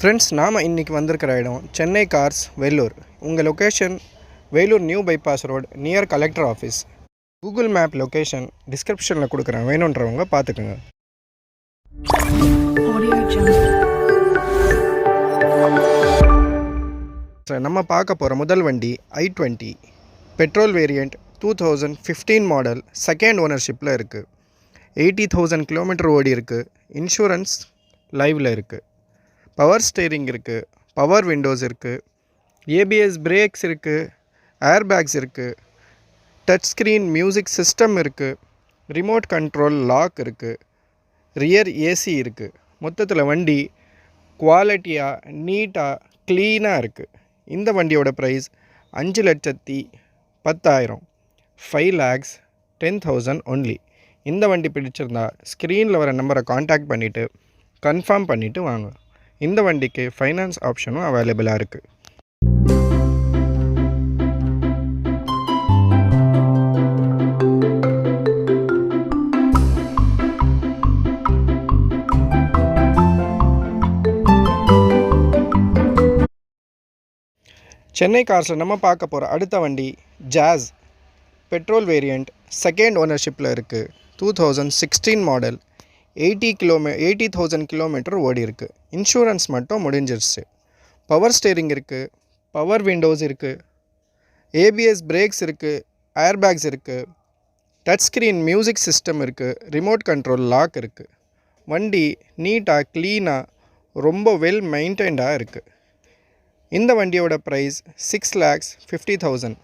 Friends நாம் இன்றைக்கி வந்திருக்கிற இடம் சென்னை கார்ஸ் வேலூர் உங்கள் location Vellore new bypass road near collector office Google map location டிஸ்கிரிப்ஷனில் கொடுக்குறேன். வேணுன்றவங்க பார்த்துக்குங்க. நம்ம பார்க்க போகிற முதல் வண்டி i twenty petrol variant two thousand fifteen model second ஓனர்ஷிப்பில் இருக்குது எயிட்டி தௌசண்ட் கிலோமீட்டர் ஓடி இருக்குது இன்சூரன்ஸ் லைவில் இருக்குது பவர் ஸ்டேரிங் இருக்குது பவர் விண்டோஸ் இருக்குது ஏபிஎஸ் பிரேக்ஸ் இருக்குது ஏர் பேக்ஸ் இருக்குது டச் ஸ்க்ரீன் மியூசிக் சிஸ்டம் இருக்குது ரிமோட் கண்ட்ரோல் லாக் இருக்குது ரியர் ஏசி இருக்குது மொத்தத்தில் வண்டி குவாலிட்டியாக நீட்டாக க்ளீனாக இருக்குது இந்த வண்டியோட ப்ரைஸ் அஞ்சு லட்சத்தி பத்தாயிரம். Five lakhs ten thousand only இந்த வண்டி பிடிச்சிருந்தா ஸ்க்ரீனில் வர நம்பரை காண்டாக்ட் பண்ணிவிட்டு கன்ஃபார்ம் பண்ணிவிட்டு வாங்க. இந்த வண்டிக்கு ஃபைனான்ஸ் ஆப்ஷனும் அவைலபிளாக இருக்குது சென்னை கார்ஸில் நம்ம பார்க்க போகிற அடுத்த வண்டி ஜாஸ் பெட்ரோல் வேரியண்ட் செகண்ட் ஓனர்ஷிப்பில் இருக்குது two thousand sixteen model eighty kilo eighty thousand kilometre ஓடி இருக்குது இன்சூரன்ஸ் மட்டும் முடிஞ்சிருச்சு. பவர் ஸ்டேரிங் இருக்குது பவர் விண்டோஸ் இருக்குது ஏபிஎஸ் பிரேக்ஸ் இருக்குது ஏர் பேக்ஸ் இருக்குது டச் ஸ்க்ரீன் மியூசிக் சிஸ்டம் இருக்குது ரிமோட் கண்ட்ரோல் லாக் இருக்குது வண்டி நீட்டாக க்ளீனாக ரொம்ப வெல் மெயின்டைன்டாக இருக்குது இந்த வண்டியோட price six lakhs fifty thousand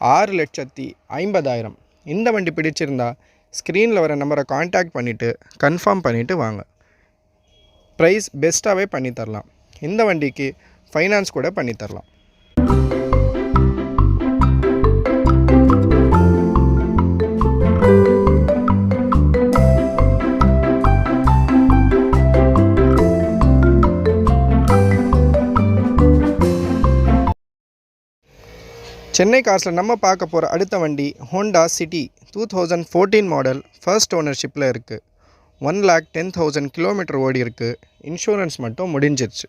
ஆறு லட்சத்தி ஐம்பதாயிரம். இந்த வண்டி பிடிச்சிருந்தா ஸ்க்ரீனில் வர நம்பரை காண்டாக்ட் பண்ணிவிட்டு கன்ஃபார்ம் பண்ணிவிட்டு வாங்க. ப்ரைஸ் பெஸ்ட்டாகவே பண்ணித்தரலாம் இந்த வண்டிக்கு ஃபைனான்ஸ் கூட பண்ணித்தரலாம் சென்னை கார்ஸில் நம்ம பார்க்க போகிற அடுத்த வண்டி Honda City two thousand fourteen model first ஓனர்ஷிப்பில் இருக்குது one lakh ten thousand kilometre ஓடி இருக்குது இன்சூரன்ஸ் மட்டும் முடிஞ்சிருச்சு.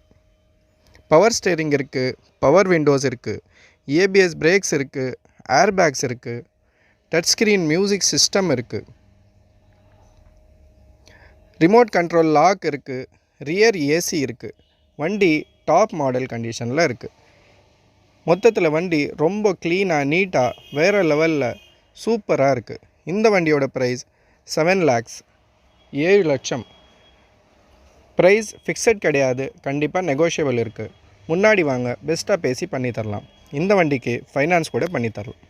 பவர் ஸ்டேரிங் இருக்குது பவர் விண்டோஸ் இருக்குது ஏபிஎஸ் பிரேக்ஸ் இருக்குது ஏர் பேக்ஸ் இருக்குது டச் ஸ்க்ரீன் மியூசிக் சிஸ்டம் இருக்குது ரிமோட் கண்ட்ரோல் லாக் இருக்குது ரியர் ஏசி இருக்குது வண்டி டாப் மாடல் கண்டிஷனில் இருக்குது மொத்தத்தில் வண்டி ரொம்ப க்ளீனாக நீட்டாக வேறு லெவலில் சூப்பராக இருக்குது இந்த வண்டியோட ப்ரைஸ் செவன் லேக்ஸ் ஏழு லட்சம். ப்ரைஸ் ஃபிக்ஸட் கிடையாது கண்டிப்பாக நெகோஷியபிள் இருக்குது முன்னாடி வாங்க பெஸ்ட்டாக பேசி பண்ணித்தரலாம் இந்த வண்டிக்கு ஃபைனான்ஸ் கூட பண்ணித்தரலாம்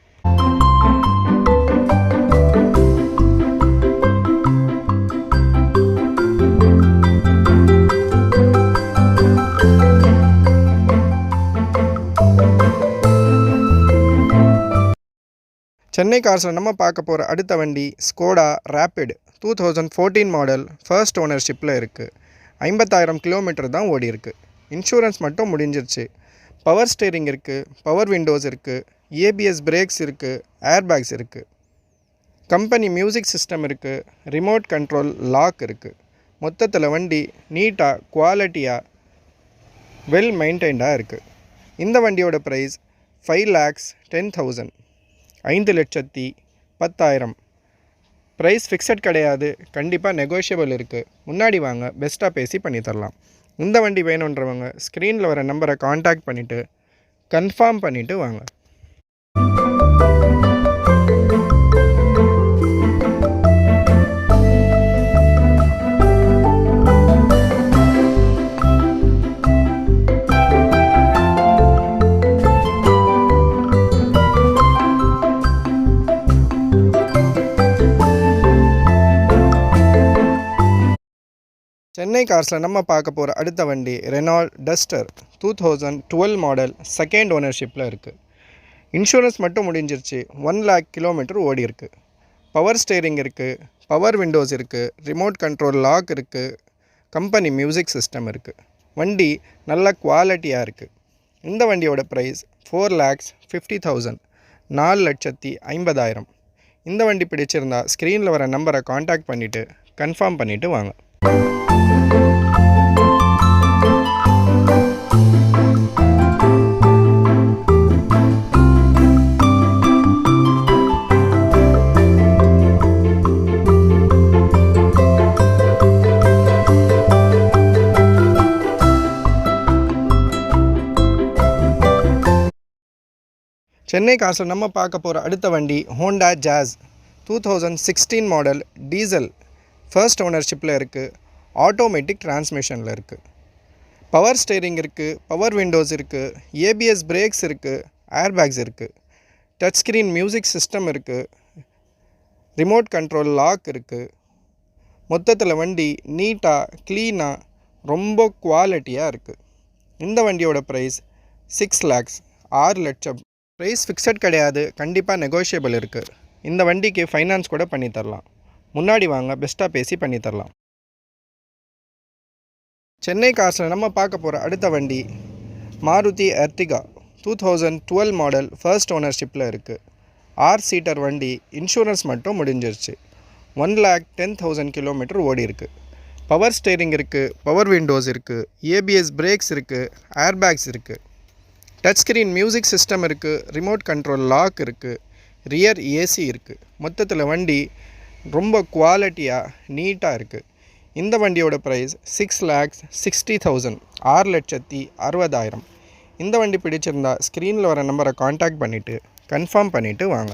சென்னை கார்ஸில் நம்ம பார்க்க போகிற அடுத்த வண்டி? Skoda Rapid two thousand fourteen model first ஓனர்ஷிப்பில் இருக்குது ஐம்பத்தாயிரம் கிலோமீட்டர் தான் ஓடி இருக்குது இன்சூரன்ஸ் மட்டும் முடிஞ்சிருச்சு. பவர் ஸ்டேரிங் இருக்குது பவர் விண்டோஸ் இருக்குது ஏபிஎஸ் பிரேக்ஸ் இருக்குது ஏர் பேக்ஸ் இருக்குது கம்பெனி மியூசிக் சிஸ்டம் இருக்குது ரிமோட் கண்ட்ரோல் லாக் இருக்குது மொத்தத்தில் வண்டி நீட்டாக குவாலிட்டியாக வெல் மெயின்டைன்டாக இருக்குது இந்த வண்டியோட price five lakhs ten thousand ஐந்து லட்சத்தி பத்தாயிரம். ப்ரைஸ் ஃபிக்ஸட் கிடையாது. கண்டிப்பாக நெகோஷியபிள் இருக்குது முன்னாடி வாங்க பெஸ்ட்டாக பேசி பண்ணி தரலாம். இந்த வண்டி வேணுன்றவங்க ஸ்க்ரீனில் வர நம்பரை காண்டாக்ட் பண்ணிவிட்டு கன்ஃபார்ம் பண்ணிவிட்டு வாங்க. சென்னை கார்ஸில் நம்ம பார்க்க போகிற அடுத்த வண்டி Renault Duster two thousand twelve model second ஓனர்ஷிப்பில் இருக்குது இன்சூரன்ஸ் மட்டும் முடிஞ்சிருச்சு. ஒன் லேக் கிலோமீட்டர் ஓடி இருக்குது பவர் ஸ்டேரிங் இருக்குது பவர் விண்டோஸ் இருக்குது ரிமோட் கண்ட்ரோல் லாக் இருக்குது கம்பெனி மியூசிக் சிஸ்டம் இருக்குது வண்டி நல்ல குவாலிட்டியாக இருக்குது இந்த வண்டியோட price four lakhs fifty thousand நாலு லட்சத்தி ஐம்பதாயிரம். இந்த வண்டி பிடிச்சிருந்தா ஸ்க்ரீனில் வர நம்பரை காண்டாக்ட் பண்ணிவிட்டு கன்ஃபார்ம் பண்ணிவிட்டு வாங்க. சென்னை காசில் நம்ம பார்க்க போகிற அடுத்த வண்டி Honda Jazz. Two thousand sixteen model diesel first ஓனர்ஷிப்பில் இருக்குது ஆட்டோமேட்டிக் டிரான்ஸ்மிஷனில் இருக்குது பவர் ஸ்டேரிங் இருக்குது பவர் விண்டோஸ் இருக்குது ஏபிஎஸ் பிரேக்ஸ் இருக்குது ஏர்பேக்ஸ் இருக்குது டச் ஸ்க்ரீன் மியூசிக் சிஸ்டம் இருக்குது ரிமோட் கண்ட்ரோல் லாக் இருக்குது மொத்தத்தில் வண்டி நீட்டாக க்ளீனாக ரொம்ப குவாலிட்டியாக இருக்குது இந்த வண்டியோட ப்ரைஸ் சிக்ஸ் லேக்ஸ் ஆறு லட்சம். ப்ரைஸ் ஃபிக்ஸட் கிடையாது கண்டிப்பாக நெகோஷியபிள் இருக்குது இந்த வண்டிக்கு ஃபைனான்ஸ் கூட பண்ணித்தரலாம் முன்னாடி வாங்க பெஸ்ட்டாக பேசி பண்ணித்தரலாம் சென்னை காசில் நம்ம பார்க்க போகிற அடுத்த வண்டி Maruti Ertiga two thousand twelve model first ஓனர்ஷிப்பில் இருக்குது ஆர் சீட்டர் வண்டி இன்சூரன்ஸ் மட்டும் முடிஞ்சிருச்சு. One lakh ten thousand kilometre ஓடி இருக்குது பவர் ஸ்டேரிங் இருக்குது பவர் விண்டோஸ் இருக்குது ஏபிஎஸ் பிரேக்ஸ் இருக்குது ஏர்பேக்ஸ் இருக்குது டச் ஸ்க்ரீன் மியூசிக் சிஸ்டம் இருக்குது ரிமோட் கண்ட்ரோல் லாக் இருக்குது ரியர் ஏசி இருக்குது மொத்தத்தில் வண்டி ரொம்ப குவாலிட்டியாக நீட்டாக இருக்குது இந்த வண்டியோட price six lakhs sixty thousand ஆறு லட்சத்தி அறுபதாயிரம். இந்த வண்டி பிடிச்சிருந்தா ஸ்க்ரீனில் வர நம்பரை காண்டாக்ட் பண்ணிவிட்டு கன்ஃபார்ம் பண்ணிவிட்டு வாங்க.